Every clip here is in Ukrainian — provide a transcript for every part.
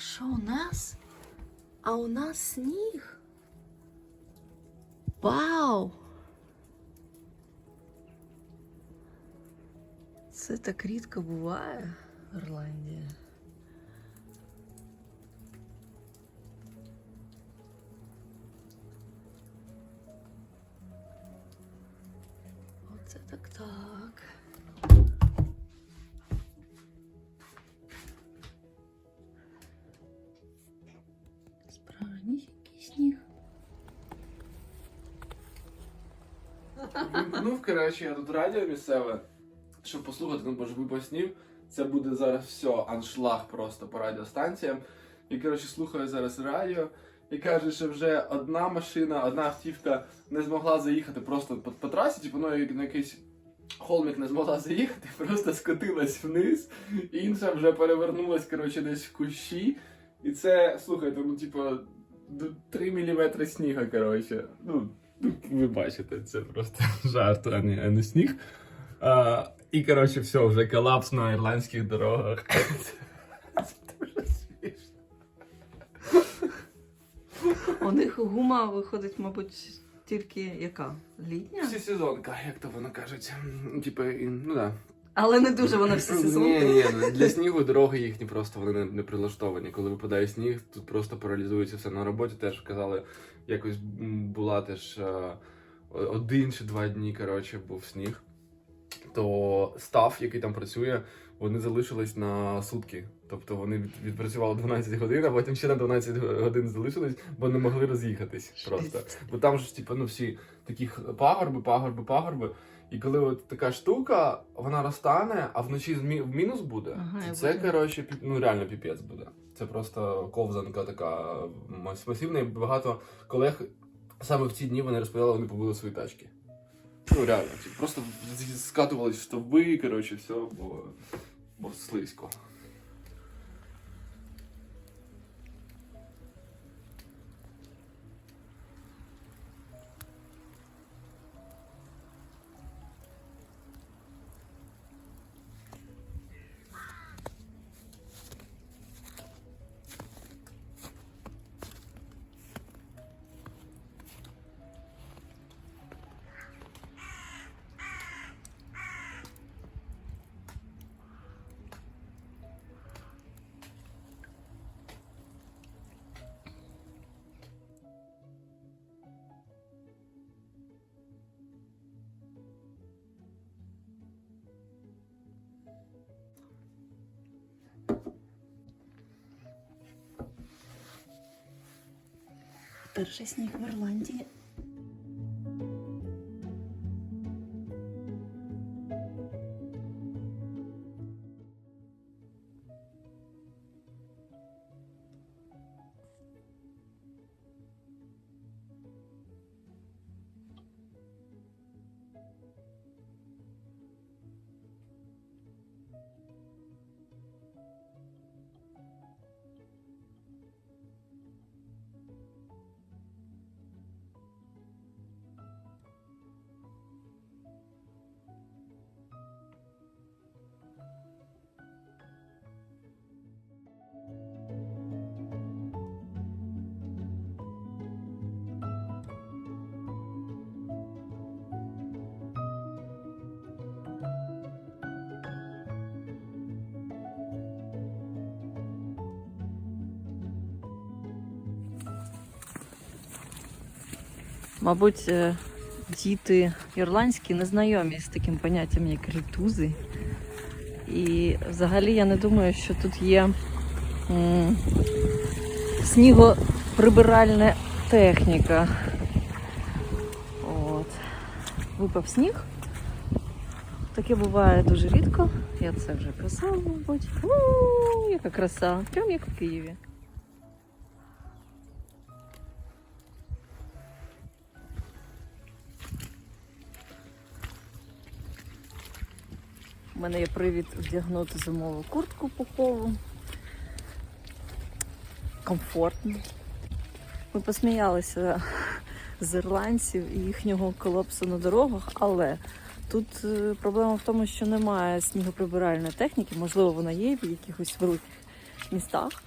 Що у нас? А у нас сніг. Вау! Це так рідко буває в Ірландії. Вімкнув, коротше, я тут радіо місцеве, щоб послухати, ну бо ж випав снів. Це буде зараз все, аншлаг просто по радіостанціям. І коротше слухаю зараз радіо і каже, що вже одна машина, одна автівка не змогла заїхати просто по, по трасі, типу, ну як на якийсь холмик не змогла заїхати, просто скотилась вниз, інша вже перевернулась, коротше, десь в кущі. І це, слухайте, ну, типу, 3 мм сніга, коротше. Ну, Ну, ви бачите, це просто жарт, а не, а не сніг. А, і, коротше, все, вже колапс на ірландських дорогах. Це дуже смішно. У них гума виходить, мабуть, тільки яка? Літня? Всі сезонка, як то воно кажуть. Типа, ну да. Але не дуже вона всі Ні, ні, ні, для снігу дороги їхні просто вони не, не прилаштовані. Коли випадає сніг, тут просто паралізується все. На роботі теж казали, якось була теж е, один чи два дні, коротше, був сніг. То став, який там працює, вони залишились на сутки. Тобто вони відпрацювали 12 годин, а потім ще на 12 годин залишились, бо не могли роз'їхатись просто. Бо там ж, типу, ну всі такі пагорби, пагорби, пагорби. І коли от така штука, вона розтане, а вночі змі- в мінус буде, Ага, то я це, бачу. коротше, пі- ну реально піпець буде. Це просто ковзанка така мас- масивна. І багато колег саме в ці дні вони розповідали, вони побили свої тачки. Ну реально, просто з- скатувались в стовби, коротше, все, бо, бо слизько. Перший сніг в Ірландії. Мабуть, е, діти ірландські не знайомі з таким поняттям, як рітузи. І взагалі я не думаю, що тут є снігоприбиральна техніка. От. Випав сніг. Таке буває дуже рідко. Я це вже писала, мабуть. У, яка краса. Прям як в Києві. У мене є привід вдягнути зимову куртку пухову. Комфортно. Ми посміялися з ірландців і їхнього колапсу на дорогах, але тут е, проблема в тому, що немає снігоприбиральної техніки, можливо, вона є в якихось великих містах.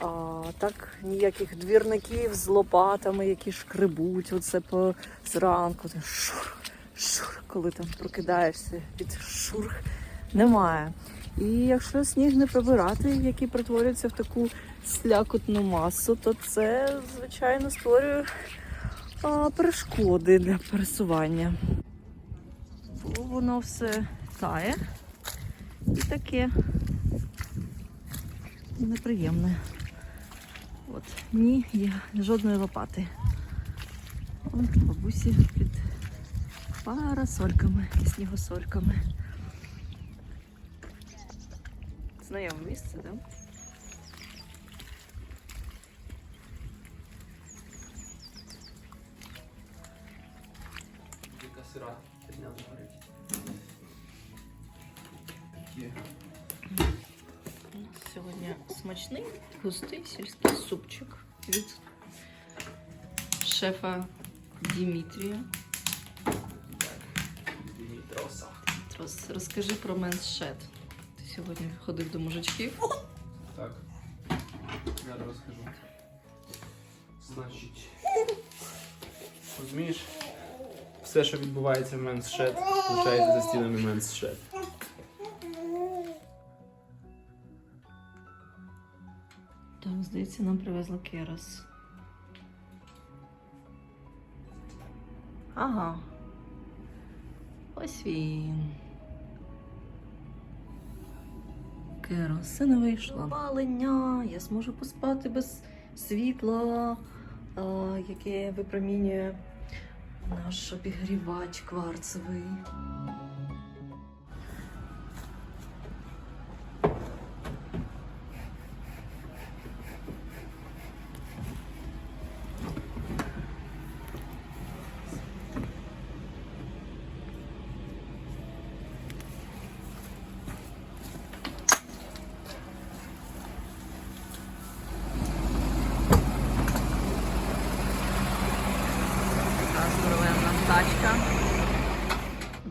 А так ніяких двірників з лопатами, які шкребуть оце по зранку. Шур, шур, коли там прокидаєшся від шурх, немає. І якщо сніг не прибирати, який перетворюється в таку слякотну масу, то це, звичайно, створює а, перешкоди для пересування. Бо воно все тає і таке неприємне. От, ні, є жодної лопати. Вон бабусі під парасольками і снігосольками. Знайоме місце, так? Да? Загорить. Такі. У нас сьогодні смачний, густий сільський супчик від шефа Дімітрія. Трос, розкажи про меншет. Ти сьогодні ходив до мужичків. Так. Я розкажу. Значить. Розумієш? Все, що відбувається в менсшет, лишається за стінами менсшет. Так, здається, нам привезли керос. Ага. Ось він. Кероси не вийшло. Палення, я зможу поспати без світла, яке випромінює наш обігрівач кварцевий.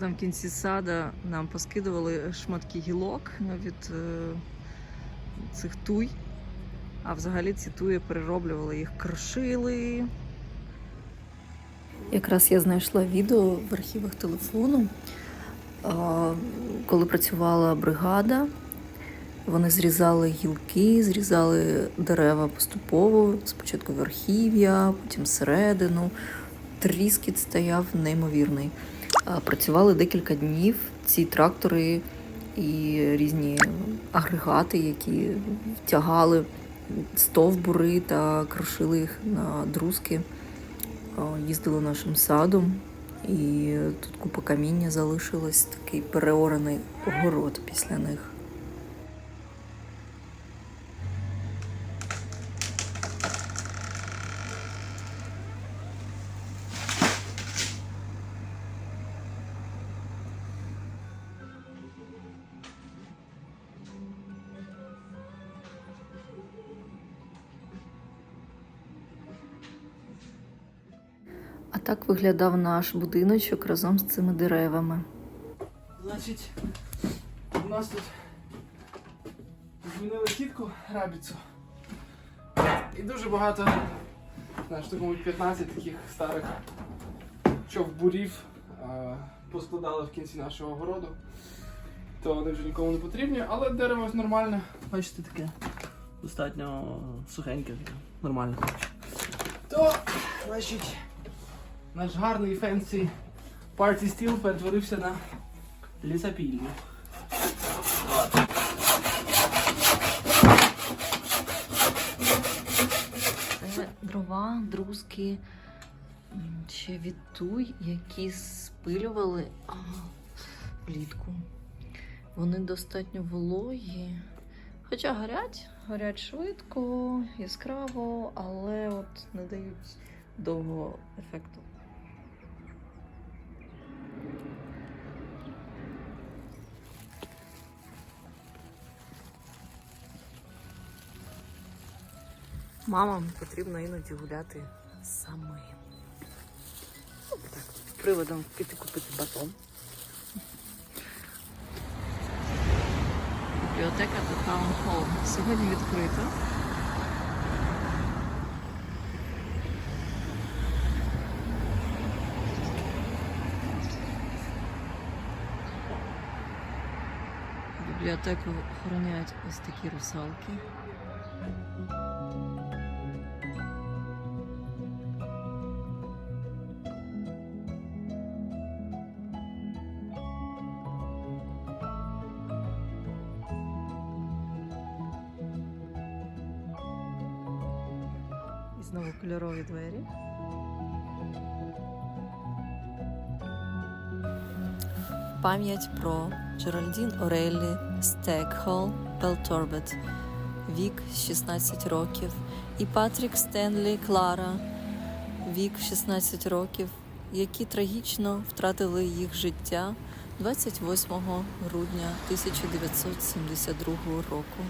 Там кінці сада нам поскидували шматки гілок від е, цих туй. А взагалі ці туї перероблювали, їх крошили. Якраз я знайшла відео в архівах телефону, коли працювала бригада. Вони зрізали гілки, зрізали дерева поступово, спочатку верхів'я, потім середину. Тріскіт стояв неймовірний. Працювали декілька днів ці трактори і різні агрегати, які втягали стовбури та крушили їх на друзки. Їздили нашим садом, і тут купа каміння залишилось, такий переораний огород після них. А так виглядав наш будиночок разом з цими деревами. Значить, у нас тут змінили сітку рабіцу. І дуже багато, знаєш, так мабуть, 15 таких старих човбурів поскладали в кінці нашого городу. То вони вже нікому не потрібні, але дерево нормальне. Бачите, таке достатньо сухеньке, таке, нормальне. То, значить, наш гарний фенсі парті стіл перетворився на лісопільню. Це дрова, друзки, ще відтуй, які спилювали влітку. Вони достатньо вологі. Хоча горять, горять швидко, яскраво, але от не дають довгого ефекту. Мамам потрібно іноді гуляти самим. Ну, так, Приводом піти купити батон. Бібліотека та таунхолл. Сьогодні відкрита. Бібліотеку охороняють ось такі русалки. Пам'ять про Джеральдін Ореллі Стекхол Белторбет, вік 16 років, і Патрік Стенлі Клара, вік 16 років, які трагічно втратили їх життя 28 грудня 1972 року.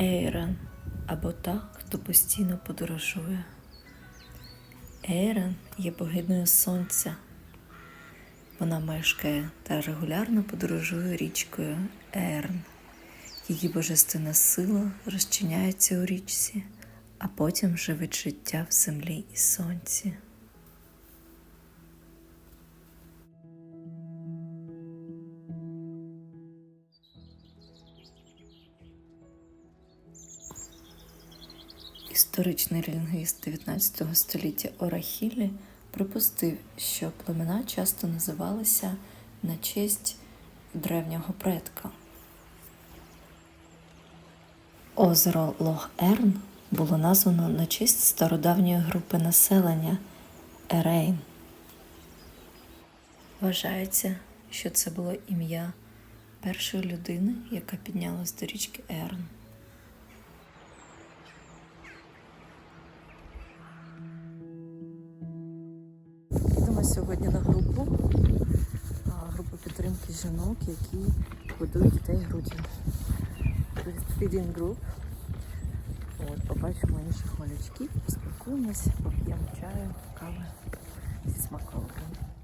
Ейран або та, хто постійно подорожує. Ейрен є богиною сонця. Вона мешкає та регулярно подорожує річкою Ерн. Її божественна сила розчиняється у річці, а потім живить життя в землі і сонці. Історичний лінгвіст 19 століття Орахілі припустив, що племена часто називалися на честь древнього предка. Озеро Лох-Ерн було названо на честь стародавньої групи населення Ерейн. Вважається, що це було ім'я першої людини, яка піднялась до річки Ерн. Сьогодні на групу, групу підтримки жінок, які годують дітей груддю. Feeding group. От, побачимо інших малючків, поспілкуємось, поп'ємо чаю, кави зі смаколиками.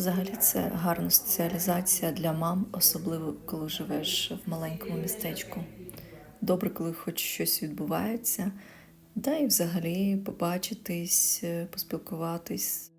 Взагалі це гарна соціалізація для мам, особливо коли живеш в маленькому містечку. Добре, коли хоч щось відбувається, да і взагалі побачитись, е, поспілкуватись